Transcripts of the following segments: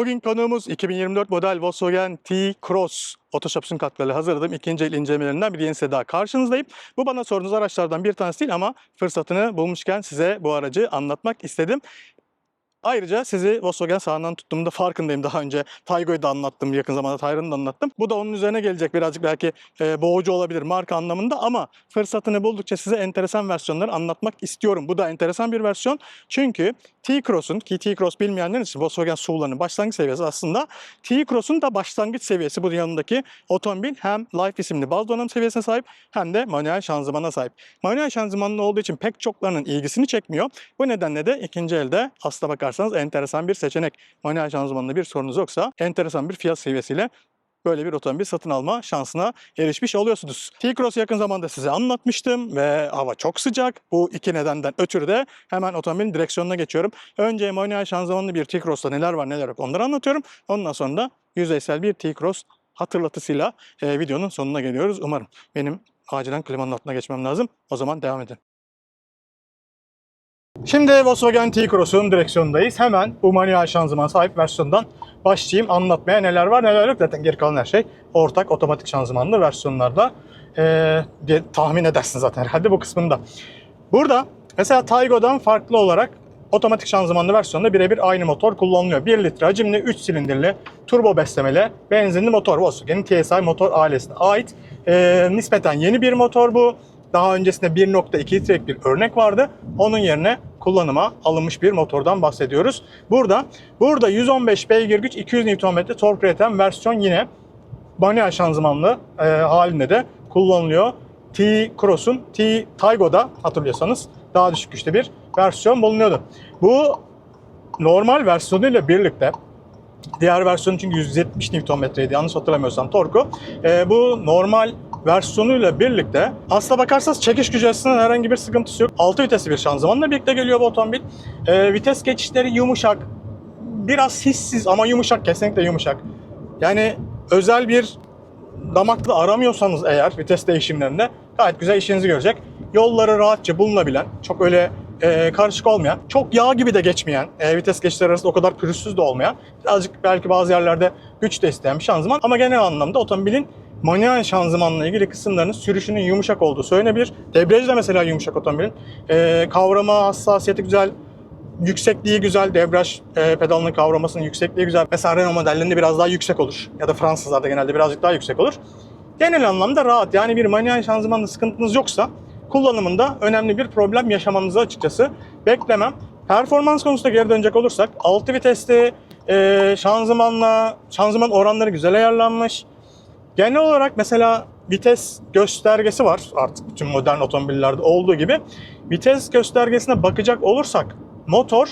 Bugün konuğumuz 2024 model Volkswagen T-Cross. Otoshops'un katkılarıyla hazırladığım ikinci el incelemelerinden bir yenisi daha karşınızdayım. Bu bana sorduğunuz araçlardan bir tanesi değil ama fırsatını bulmuşken size bu aracı anlatmak istedim. Ayrıca sizi Volkswagen sağından tuttuğumda farkındayım. Daha önce Taygo'yu da anlattım, yakın zamanda Tayron'u da anlattım. Bu da onun üzerine gelecek birazcık belki e, boğucu olabilir marka anlamında ama fırsatını buldukça size enteresan versiyonları anlatmak istiyorum. Bu da enteresan bir versiyon. Çünkü T-Cross'un ki T-Cross bilmeyenler için Volkswagen SUV'larının başlangıç seviyesi aslında T-Cross'un da başlangıç seviyesi bu yanındaki otomobil hem Life isimli baz donanım seviyesine sahip hem de manuel şanzımana sahip. Manuel şanzımanlı olduğu için pek çoklarının ilgisini çekmiyor. Bu nedenle de ikinci elde aslına bakarsanız enteresan bir seçenek. Manuel şanzımanlı bir sorunuz yoksa enteresan bir fiyat seviyesiyle böyle bir otomobil satın alma şansına erişmiş oluyorsunuz. T-Cross'u yakın zamanda size anlatmıştım ve hava çok sıcak. Bu iki nedenden ötürü de hemen otomobilin direksiyonuna geçiyorum. Önce manuel şanzımanlı bir T-Cross'ta neler var neler yok onları anlatıyorum. Ondan sonra da yüzeysel bir T-Cross hatırlatısıyla e, videonun sonuna geliyoruz. Umarım benim acilen klimanın altına geçmem lazım. O zaman devam edin. Şimdi Volkswagen T-Cross'un direksiyonundayız. Hemen bu manuel şanzıman sahip versiyondan başlayayım anlatmaya neler var neler yok. Zaten geri kalan her şey ortak otomatik şanzımanlı versiyonlarda ee, diye tahmin edersin zaten herhalde bu kısmında. Burada mesela Taygo'dan farklı olarak otomatik şanzımanlı versiyonda birebir aynı motor kullanılıyor. 1 litre hacimli 3 silindirli turbo beslemeli benzinli motor Volkswagen'in TSI motor ailesine ait. Ee, nispeten yeni bir motor bu. Daha öncesinde 1.2 litrelik bir örnek vardı. Onun yerine kullanıma alınmış bir motordan bahsediyoruz. Burada burada 115 beygir güç 200 Nm tork üreten versiyon yine manuel şanzımanlı e, halinde de kullanılıyor. T-Cross'un T Taygo'da hatırlıyorsanız daha düşük güçte bir versiyon bulunuyordu. Bu normal versiyonuyla birlikte diğer versiyonu çünkü 170 Nm'ydi yanlış hatırlamıyorsam torku. E, bu normal versiyonuyla birlikte aslına bakarsanız çekiş gücü açısından herhangi bir sıkıntısı yok. 6 vitesli bir şanzımanla birlikte geliyor bu otomobil. E, vites geçişleri yumuşak. Biraz hissiz ama yumuşak. Kesinlikle yumuşak. Yani özel bir damaklı aramıyorsanız eğer vites değişimlerinde gayet güzel işinizi görecek. Yolları rahatça bulunabilen, çok öyle e, karışık olmayan, çok yağ gibi de geçmeyen, e, vites geçişleri arasında o kadar pürüzsüz de olmayan, birazcık belki bazı yerlerde güç de isteyen bir şanzıman ama genel anlamda otomobilin manuel şanzımanla ilgili kısımlarının sürüşünün yumuşak olduğu söylenebilir. Debriyaj da mesela yumuşak otomobilin. E, kavrama hassasiyeti güzel, yüksekliği güzel, debriyaj e, pedalının kavramasının yüksekliği güzel. Mesela Renault modellerinde biraz daha yüksek olur. Ya da Fransızlarda genelde birazcık daha yüksek olur. Genel anlamda rahat. Yani bir manuel şanzımanla sıkıntınız yoksa kullanımında önemli bir problem yaşamanızı açıkçası beklemem. Performans konusunda geri dönecek olursak 6 vitesli e, şanzımanla şanzıman oranları güzel ayarlanmış. Genel olarak mesela vites göstergesi var artık bütün modern otomobillerde olduğu gibi. Vites göstergesine bakacak olursak motor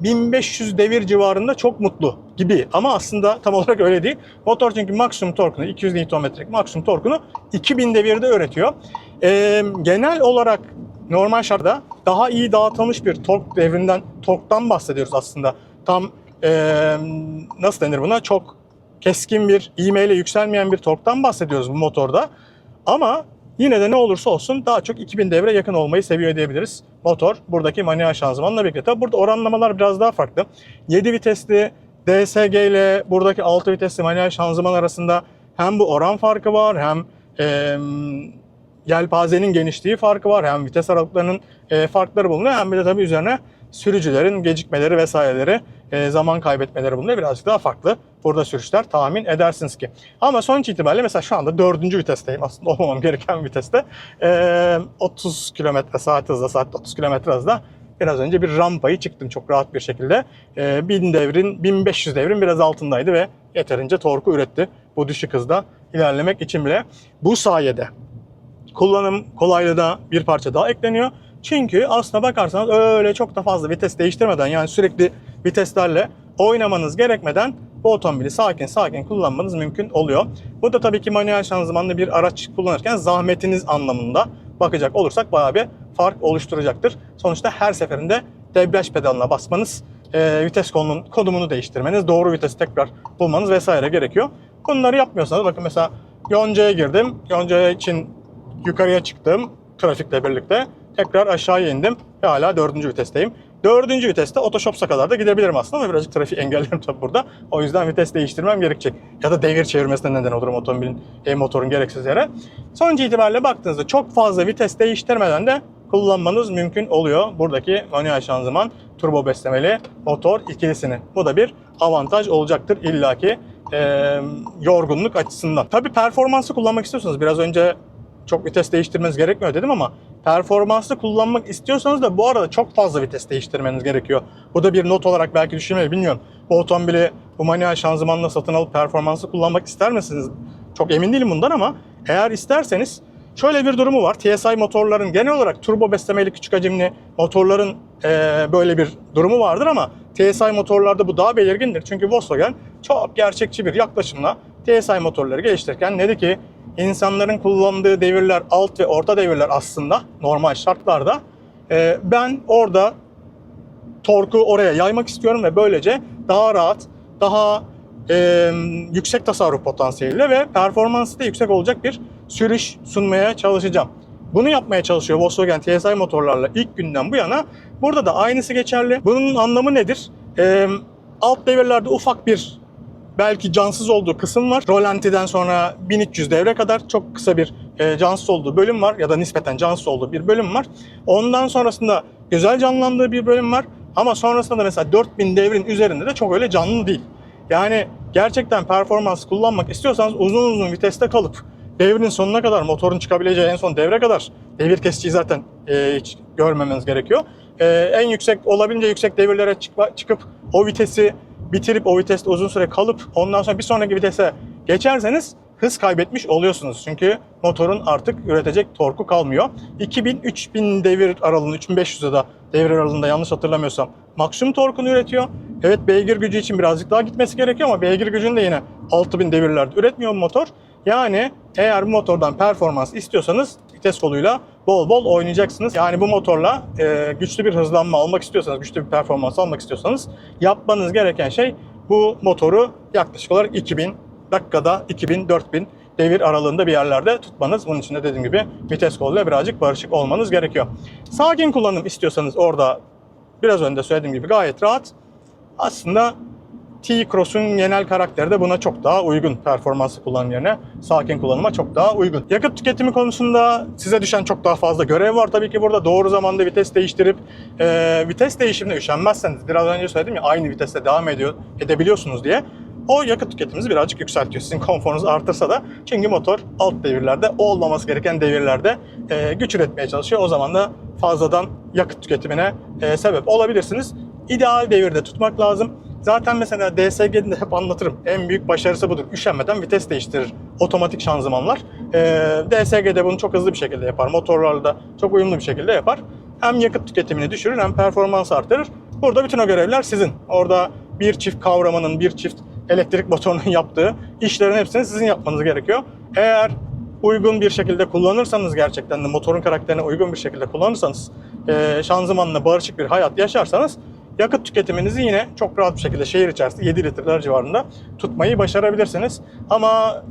1500 devir civarında çok mutlu gibi ama aslında tam olarak öyle değil. Motor çünkü maksimum torkunu 200 Nm'lik maksimum torkunu 2000 devirde üretiyor. Ee, genel olarak normal şartta daha iyi dağıtılmış bir tork devrinden, torktan bahsediyoruz aslında. Tam ee, nasıl denir buna? Çok keskin bir ivmeyle yükselmeyen bir torktan bahsediyoruz bu motorda. Ama yine de ne olursa olsun daha çok 2000 devre yakın olmayı seviyor diyebiliriz. Motor buradaki manuel şanzımanla birlikte. Tabi burada oranlamalar biraz daha farklı. 7 vitesli DSG ile buradaki 6 vitesli manuel şanzıman arasında hem bu oran farkı var hem e, yelpazenin genişliği farkı var hem vites aralıklarının e, farkları bulunuyor hem bir de tabii üzerine sürücülerin gecikmeleri vesaireleri e, zaman kaybetmeleri bulunuyor. Birazcık daha farklı burada sürüşler tahmin edersiniz ki. Ama sonuç itibariyle mesela şu anda dördüncü vitesteyim aslında olmamam gereken viteste. E, 30 km saat hızla saat 30 km hızla biraz önce bir rampayı çıktım çok rahat bir şekilde. E, 1000 devrin 1500 devrin biraz altındaydı ve yeterince torku üretti bu düşük hızda ilerlemek için bile. Bu sayede kullanım kolaylığı da bir parça daha ekleniyor. Çünkü aslına bakarsanız öyle çok da fazla vites değiştirmeden yani sürekli viteslerle oynamanız gerekmeden bu otomobili sakin sakin kullanmanız mümkün oluyor. Bu da tabii ki manuel şanzımanlı bir araç kullanırken zahmetiniz anlamında bakacak olursak bayağı bir fark oluşturacaktır. Sonuçta her seferinde debriyaj pedalına basmanız, e, vites konunun konumunu değiştirmeniz, doğru vitesi tekrar bulmanız vesaire gerekiyor. Bunları yapmıyorsanız bakın mesela Yonca'ya girdim. Yonca için yukarıya çıktım trafikle birlikte. Tekrar aşağıya indim ve hala dördüncü vitesteyim. Dördüncü viteste otoshops'a kadar da gidebilirim aslında ama birazcık trafik engellerim tabii burada. O yüzden vites değiştirmem gerekecek. Ya da devir çevirmesine neden olurum otomobilin, e, motorun gereksiz yere. Sonuç itibariyle baktığınızda çok fazla vites değiştirmeden de kullanmanız mümkün oluyor. Buradaki manuel şanzıman turbo beslemeli motor ikilisini. Bu da bir avantaj olacaktır illaki e, yorgunluk açısından. Tabii performansı kullanmak istiyorsanız biraz önce çok vites değiştirmeniz gerekmiyor dedim ama performanslı kullanmak istiyorsanız da bu arada çok fazla vites değiştirmeniz gerekiyor. Bu da bir not olarak belki düşünmeyi bilmiyorum. Bu otomobili bu manuel şanzımanla satın alıp performanslı kullanmak ister misiniz? Çok emin değilim bundan ama eğer isterseniz şöyle bir durumu var. TSI motorların genel olarak turbo beslemeli küçük hacimli motorların eee, böyle bir durumu vardır ama TSI motorlarda bu daha belirgindir. Çünkü Volkswagen çok gerçekçi bir yaklaşımla TSI motorları geliştirirken dedi ki insanların kullandığı devirler alt ve orta devirler aslında normal şartlarda. Ee, ben orada torku oraya yaymak istiyorum ve böylece daha rahat, daha e, yüksek tasarruf potansiyeliyle ve performansı da yüksek olacak bir sürüş sunmaya çalışacağım. Bunu yapmaya çalışıyor Volkswagen TSI motorlarla ilk günden bu yana. Burada da aynısı geçerli. Bunun anlamı nedir? Ee, alt devirlerde ufak bir belki cansız olduğu kısım var. Rolanti'den sonra 1300 devre kadar çok kısa bir e, cansız olduğu bölüm var ya da nispeten cansız olduğu bir bölüm var. Ondan sonrasında güzel canlandığı bir bölüm var. Ama sonrasında da mesela 4000 devrin üzerinde de çok öyle canlı değil. Yani gerçekten performans kullanmak istiyorsanız uzun uzun viteste kalıp devrin sonuna kadar motorun çıkabileceği en son devre kadar devir kesiciyi zaten e, hiç görmemeniz gerekiyor. E, en yüksek olabildiğince yüksek devirlere çıkıp o vitesi bitirip o viteste uzun süre kalıp ondan sonra bir sonraki vitese geçerseniz hız kaybetmiş oluyorsunuz. Çünkü motorun artık üretecek torku kalmıyor. 2000-3000 devir aralığında, 3500'e da devir aralığında yanlış hatırlamıyorsam maksimum torkunu üretiyor. Evet beygir gücü için birazcık daha gitmesi gerekiyor ama beygir gücünü de yine 6000 devirlerde üretmiyor motor. Yani eğer bu motordan performans istiyorsanız vites koluyla bol bol oynayacaksınız. Yani bu motorla e, güçlü bir hızlanma almak istiyorsanız, güçlü bir performans almak istiyorsanız yapmanız gereken şey bu motoru yaklaşık olarak 2000 dakikada 2000-4000 devir aralığında bir yerlerde tutmanız. Bunun için de dediğim gibi vites koluyla birazcık barışık olmanız gerekiyor. Sakin kullanım istiyorsanız orada biraz önce söylediğim gibi gayet rahat. Aslında T-Cross'un genel karakteri de buna çok daha uygun. Performanslı kullanım yerine sakin kullanıma çok daha uygun. Yakıt tüketimi konusunda size düşen çok daha fazla görev var tabii ki burada. Doğru zamanda vites değiştirip e, vites değişimine üşenmezseniz biraz önce söyledim ya aynı viteste devam ediyor edebiliyorsunuz diye. O yakıt tüketiminizi birazcık yükseltiyor. Sizin konforunuz artırsa da çünkü motor alt devirlerde olmaması gereken devirlerde e, güç üretmeye çalışıyor. O zaman da fazladan yakıt tüketimine e, sebep olabilirsiniz. İdeal devirde tutmak lazım. Zaten mesela DSG'de hep anlatırım. En büyük başarısı budur. Üşenmeden vites değiştirir otomatik şanzımanlar. Ee, DSG'de bunu çok hızlı bir şekilde yapar. Motorlarda çok uyumlu bir şekilde yapar. Hem yakıt tüketimini düşürür hem performans artırır. Burada bütün o görevler sizin. Orada bir çift kavramanın, bir çift elektrik motorunun yaptığı işlerin hepsini sizin yapmanız gerekiyor. Eğer uygun bir şekilde kullanırsanız gerçekten de motorun karakterine uygun bir şekilde kullanırsanız, e, şanzımanla barışık bir hayat yaşarsanız yakıt tüketiminizi yine çok rahat bir şekilde şehir içerisinde 7 litreler civarında tutmayı başarabilirsiniz. Ama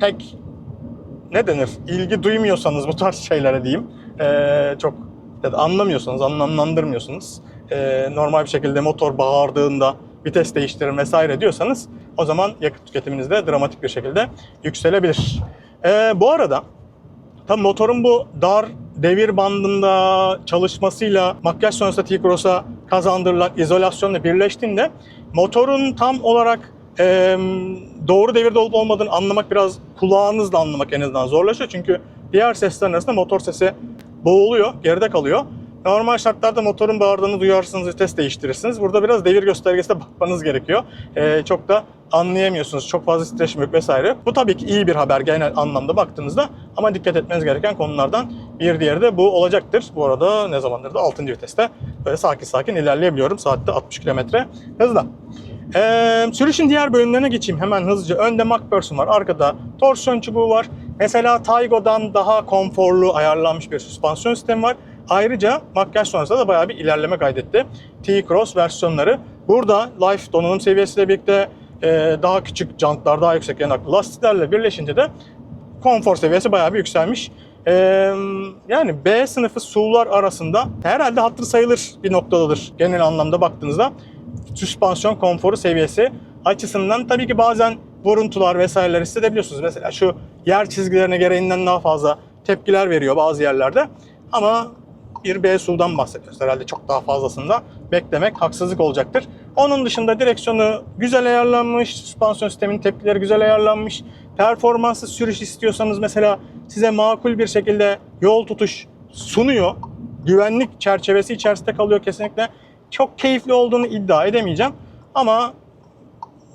pek ne denir ilgi duymuyorsanız bu tarz şeylere diyeyim eee, çok ya da anlamıyorsanız anlamlandırmıyorsunuz eee, normal bir şekilde motor bağırdığında vites değiştirin vesaire diyorsanız o zaman yakıt tüketiminiz de dramatik bir şekilde yükselebilir. Eee, bu arada Tabii motorun bu dar devir bandında çalışmasıyla makyaj sonrası T-Cross'a kazandırılan izolasyonla birleştiğinde motorun tam olarak e, doğru devirde olup olmadığını anlamak biraz kulağınızla anlamak en azından zorlaşıyor. Çünkü diğer seslerin arasında motor sesi boğuluyor, geride kalıyor. Normal şartlarda motorun bağırdığını duyarsınız, vites değiştirirsiniz. Burada biraz devir göstergesine bakmanız gerekiyor. Ee, çok da anlayamıyorsunuz. Çok fazla titreşim yok vesaire. Bu tabii ki iyi bir haber genel anlamda baktığınızda. Ama dikkat etmeniz gereken konulardan bir diğeri de bu olacaktır. Bu arada ne zamandır da 6. viteste böyle sakin sakin ilerleyebiliyorum. Saatte 60 km hızla. Ee, sürüşün diğer bölümlerine geçeyim hemen hızlıca. Önde MacPherson var, arkada torsiyon çubuğu var. Mesela Taygo'dan daha konforlu ayarlanmış bir süspansiyon sistemi var. Ayrıca makyaj sonrasında da bayağı bir ilerleme kaydetti. T-Cross versiyonları. Burada Life donanım seviyesiyle birlikte e, daha küçük jantlar, daha yüksek yanaklı lastiklerle birleşince de konfor seviyesi bayağı bir yükselmiş. Ee, yani B sınıfı SUV'lar arasında herhalde hatırı sayılır bir noktadadır genel anlamda baktığınızda. Süspansiyon konforu seviyesi açısından tabii ki bazen vuruntular vesaireler hissedebiliyorsunuz. Mesela şu yer çizgilerine gereğinden daha fazla tepkiler veriyor bazı yerlerde. Ama bir B SUV'dan bahsediyoruz. Herhalde çok daha fazlasında beklemek haksızlık olacaktır. Onun dışında direksiyonu güzel ayarlanmış, süspansiyon sisteminin tepkileri güzel ayarlanmış. Performanslı sürüş istiyorsanız mesela size makul bir şekilde yol tutuş sunuyor. Güvenlik çerçevesi içerisinde kalıyor kesinlikle. Çok keyifli olduğunu iddia edemeyeceğim. Ama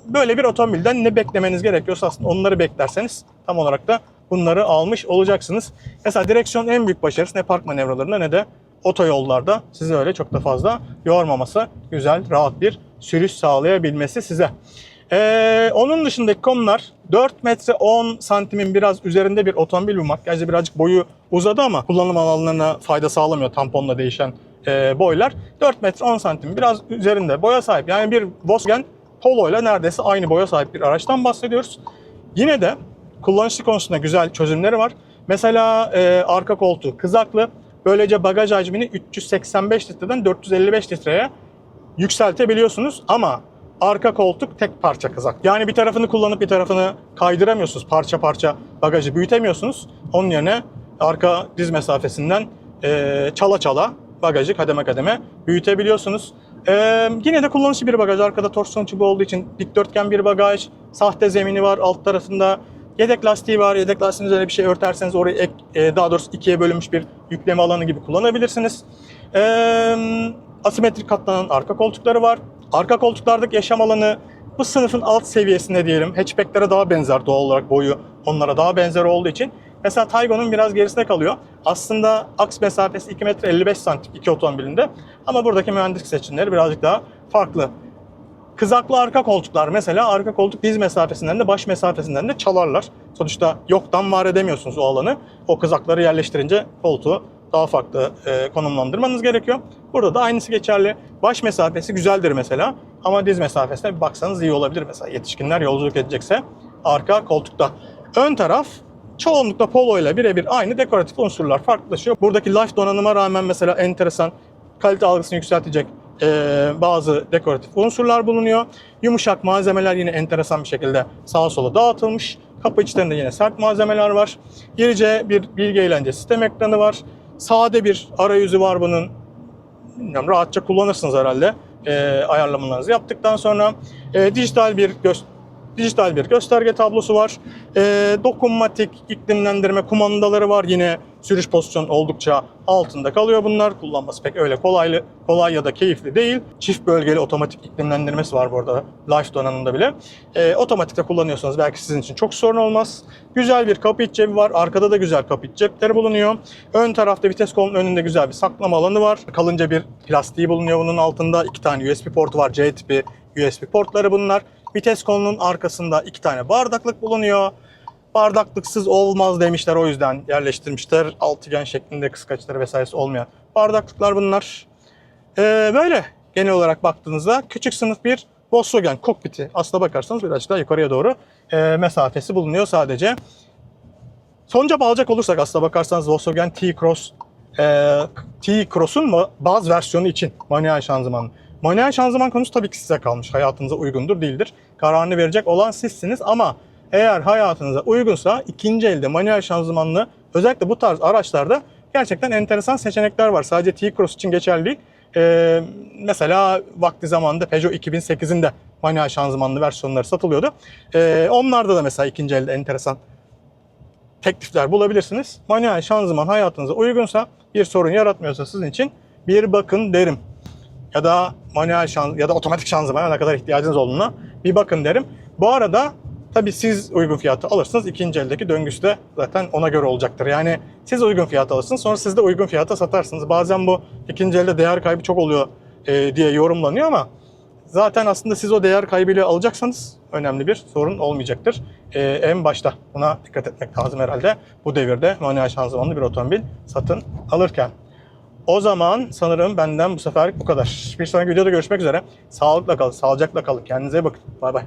böyle bir otomobilden ne beklemeniz gerekiyorsa aslında onları beklerseniz tam olarak da bunları almış olacaksınız. Mesela direksiyon en büyük başarısı ne park manevralarında ne de otoyollarda sizi öyle çok da fazla yormaması, güzel, rahat bir sürüş sağlayabilmesi size. Ee, onun dışındaki konular 4 metre 10 santimin biraz üzerinde bir otomobil bulmak. Gerçi birazcık boyu uzadı ama kullanım alanlarına fayda sağlamıyor tamponla değişen e, boylar. 4 metre 10 santim biraz üzerinde boya sahip. Yani bir Volkswagen Polo ile neredeyse aynı boya sahip bir araçtan bahsediyoruz. Yine de kullanışlı konusunda güzel çözümleri var. Mesela e, arka koltuğu kızaklı. Böylece bagaj hacmini 385 litreden 455 litreye yükseltebiliyorsunuz ama arka koltuk tek parça kızak. Yani bir tarafını kullanıp bir tarafını kaydıramıyorsunuz. Parça parça bagajı büyütemiyorsunuz. Onun yerine arka diz mesafesinden e, çala çala bagajı kademe kademe büyütebiliyorsunuz. E, yine de kullanışlı bir bagaj. Arkada torsiyon çubuğu olduğu için dikdörtgen bir bagaj. Sahte zemini var alt tarafında. Yedek lastiği var. Yedek lastiğin üzerine bir şey örterseniz orayı ek, e, daha doğrusu ikiye bölünmüş bir yükleme alanı gibi kullanabilirsiniz. E, asimetrik katlanan arka koltukları var. Arka koltuklardaki yaşam alanı bu sınıfın alt seviyesinde diyelim. Hatchbacklere daha benzer doğal olarak boyu onlara daha benzer olduğu için. Mesela Taygo'nun biraz gerisinde kalıyor. Aslında aks mesafesi 2 metre 55 santim iki otomobilinde. Ama buradaki mühendislik seçimleri birazcık daha farklı. Kızaklı arka koltuklar mesela arka koltuk diz mesafesinden de baş mesafesinden de çalarlar. Sonuçta yoktan var edemiyorsunuz o alanı. O kızakları yerleştirince koltuğu daha farklı e, konumlandırmanız gerekiyor. Burada da aynısı geçerli. Baş mesafesi güzeldir mesela ama diz mesafesine bir baksanız iyi olabilir mesela. Yetişkinler yolculuk edecekse arka koltukta. Ön taraf çoğunlukla Polo ile birebir aynı dekoratif unsurlar farklılaşıyor. Buradaki life donanıma rağmen mesela enteresan kalite algısını yükseltecek e, bazı dekoratif unsurlar bulunuyor. Yumuşak malzemeler yine enteresan bir şekilde sağa sola dağıtılmış. Kapı içlerinde yine sert malzemeler var. Gerice bir bilgi eğlence sistem ekranı var. Sade bir arayüzü var bunun. Bilmiyorum, rahatça kullanırsınız herhalde. E, ayarlamalarınızı yaptıktan sonra e, dijital bir göz dijital bir gösterge tablosu var. E, dokunmatik iklimlendirme kumandaları var. Yine sürüş pozisyonu oldukça altında kalıyor bunlar. Kullanması pek öyle kolaylı, kolay ya da keyifli değil. Çift bölgeli otomatik iklimlendirmesi var bu arada Life donanımında bile. E, otomatikte kullanıyorsanız belki sizin için çok sorun olmaz. Güzel bir kapı iç cebi var. Arkada da güzel kapı iç cepleri bulunuyor. Ön tarafta vites kolunun önünde güzel bir saklama alanı var. Kalınca bir plastiği bulunuyor bunun altında. iki tane USB portu var. C tipi USB portları bunlar. Vites kolunun arkasında iki tane bardaklık bulunuyor. Bardaklıksız olmaz demişler o yüzden yerleştirmişler. Altıgen şeklinde kıskaçları vesairesi olmayan bardaklıklar bunlar. Ee, böyle genel olarak baktığınızda küçük sınıf bir Volkswagen kokpiti. Aslına bakarsanız birazcık daha yukarıya doğru e, mesafesi bulunuyor sadece. Sonuca bağlayacak olursak aslına bakarsanız Volkswagen T-Cross e, T-Cross'un bazı versiyonu için manuel şanzıman. Manuel şanzıman konusu tabii ki size kalmış. Hayatınıza uygundur değildir. Kararını verecek olan sizsiniz ama eğer hayatınıza uygunsa ikinci elde manuel şanzımanlı özellikle bu tarz araçlarda gerçekten enteresan seçenekler var. Sadece T-Cross için geçerli. Ee, mesela vakti zamanında Peugeot 2008'in de manuel şanzımanlı versiyonları satılıyordu. Ee, onlarda da mesela ikinci elde enteresan teklifler bulabilirsiniz. Manuel şanzıman hayatınıza uygunsa, bir sorun yaratmıyorsa sizin için bir bakın derim. Ya da manuel şanz ya da otomatik şanzımana ne kadar ihtiyacınız olduğuna bir bakın derim. Bu arada tabii siz uygun fiyatı alırsınız. ikinci eldeki döngüsü de zaten ona göre olacaktır. Yani siz uygun fiyatı alırsınız sonra siz de uygun fiyata satarsınız. Bazen bu ikinci elde değer kaybı çok oluyor e, diye yorumlanıyor ama zaten aslında siz o değer kaybıyla alacaksanız önemli bir sorun olmayacaktır. Ee, en başta buna dikkat etmek lazım herhalde bu devirde manuel şanzımanlı bir otomobil satın alırken. O zaman sanırım benden bu sefer bu kadar. Bir sonraki videoda görüşmek üzere. Sağlıkla kalın, sağlıcakla kalın. Kendinize iyi bakın. Bay bay.